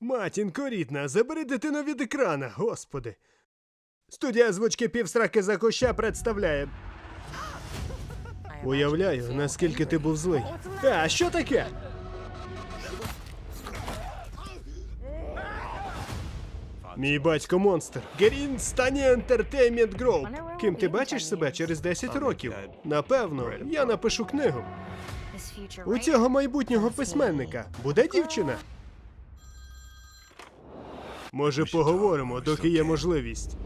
Матінко рідна, забери дитину від екрана, господи. Студія озвучки півсраки за куща представляє. Уявляю, наскільки ти був злий. А що таке? Мій батько монстр. Герін Стані Entertainment Group. Ким ти бачиш себе через 10 років? Напевно, я напишу книгу. У цього майбутнього письменника буде дівчина. Може, поговоримо, доки є можливість.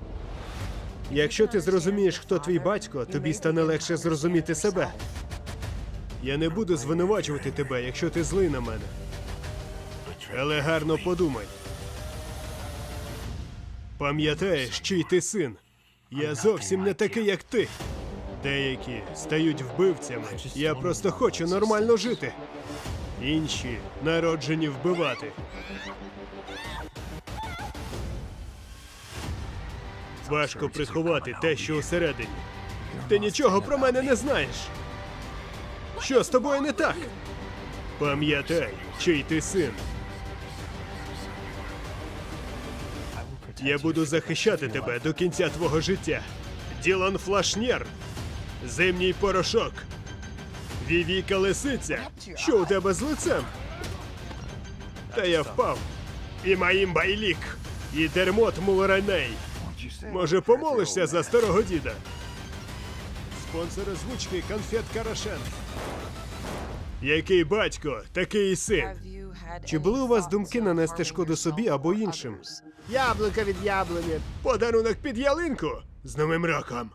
Якщо ти зрозумієш, хто твій батько, тобі стане легше зрозуміти себе. Я не буду звинувачувати тебе, якщо ти злий на мене. Але гарно подумай. Пам'ятаєш, чий ти син? Я зовсім не такий, як ти. Деякі стають вбивцями. Я просто хочу нормально жити. Інші народжені вбивати. Важко приховати те, що усередині. Ти нічого про мене не знаєш. Що з тобою не так? Пам'ятай, чий ти син. Я буду захищати тебе до кінця твого життя. Ділан Флашнєр. Зимній порошок. Вівіка лисиця. Що у тебе з лицем? Та я впав. І моїм байлік. І дермот мулраней. Може, помолишся за старого діда? Спонсор озвучки конфет Карашен. Який батько, такий і син. Чи були у вас думки нанести шкоду собі або іншим? Яблука від яблуні. Подарунок під ялинку. З новим роком.